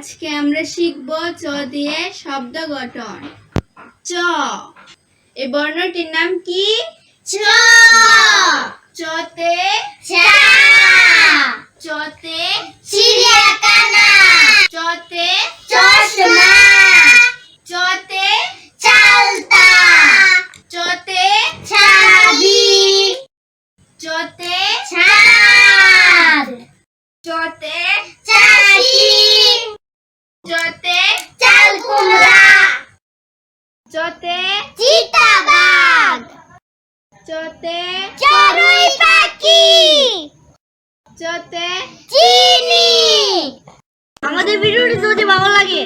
আজকে আমরা শিখব চ দিয়ে শব্দ গঠন। চ। এই বর্ণটির নাম কি? চ। চতে চতে চিড়িয়াখানা। চতে চশমা। চতে চালতা। চতে চাবি। চতে ছাদ চতে চতে চিতাবাঘ চতে চড়ুই পাখি। চতে চিনি। আমাদের ভিডিওটি যদি ভালো লাগে